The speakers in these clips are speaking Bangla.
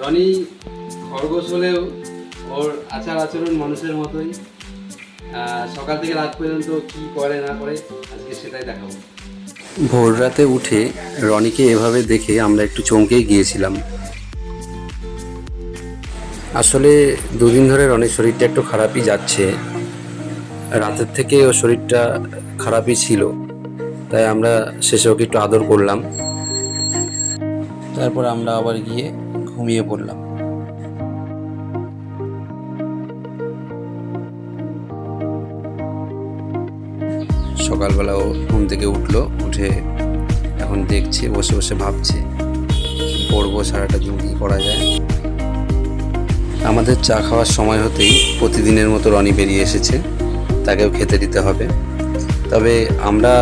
রনি খরগোশ হলেও ওর আচার আচরণ মানুষের মতোই। সকাল থেকে রাত পর্যন্ত কি করে, না করে, আজকে সেটাই দেখাবো। ভোর রাতে উঠে রনিকে এভাবে দেখে আমরা একটু চমকেই গিয়েছিলাম। আসলে দুদিন ধরে রনির শরীরটা একটু খারাপই যাচ্ছে। রাতের থেকে ওর শরীরটা খারাপই ছিল। তাই আমরা শেষে ওকে একটু আদর করলাম। তারপর আমরা আবার গিয়ে ঘুমিয়ে পড়লাম। সকালবেলা ও ঘুম থেকে উঠল, উঠে এখন দেখছে, বসে বসে ভাবছে পড়ব সারাটা দিন কী করা যায়? আমাদের চা খাওয়ার সময় হতেই প্রতিদিনের মতো রনি বেরিয়ে এসেছে, তাকেও খেতে দিতে হবে। তবে আমরা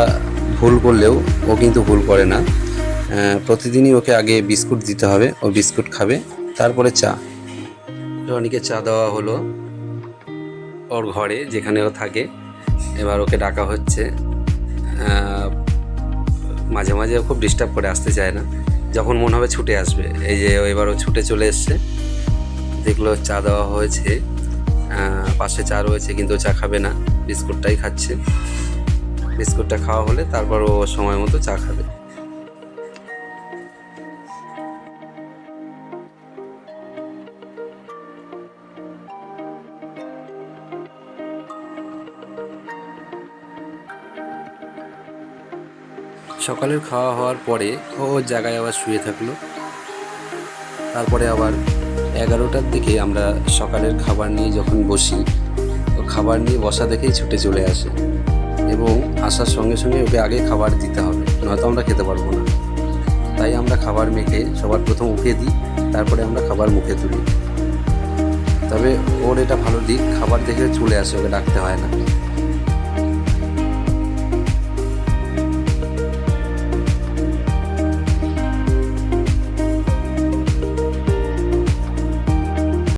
ভুল করলেও ও কিন্তু ভুল করে না। প্রতিদিনই ওকে আগে বিস্কুট দিতে হবে। ও বিস্কুট খাবে, তারপরে চা। রনিকে চা দেওয়া হলো ওর ঘরে, যেখানে ও থাকে। এবার ওকে ডাকা হচ্ছে। মাঝে মাঝে খুব ডিস্টার্ব করে, আসতে চায় না। যখন মনে হবে ছুটে আসবে। এই যে এবার ও ছুটে চলে এসছে। দেখল চা দেওয়া হয়েছে। পাশে চা রয়েছে, কিন্তু চা খাবে না। বিস্কুটটাই খাচ্ছে। বিস্কুটটা খাওয়া হলে তারপর ও সময় মতো চা খাবে। সকালের খাওয়া হওয়ার পরে ও জায়গায় আবার শুয়ে থাকল। তারপরে আবার এগারোটার দিকে আমরা সকালের খাবার নিয়ে যখন বসি, ও খাবার নিয়ে বসা দেখেই ছুটে চলে আসে এবং আসার সঙ্গে সঙ্গে ওকে আগে খাবার দিতে হবে, নয়তো আমরা খেতে পারব না। তাই আমরা খাবার মেখে সবার প্রথম উঠে দিই, তারপরে আমরা খাবার মুখে তুলি। তবে ওর এটা ভালো দিক, খাবার দেখে চলে আসে, ওকে ডাকতে হয় না।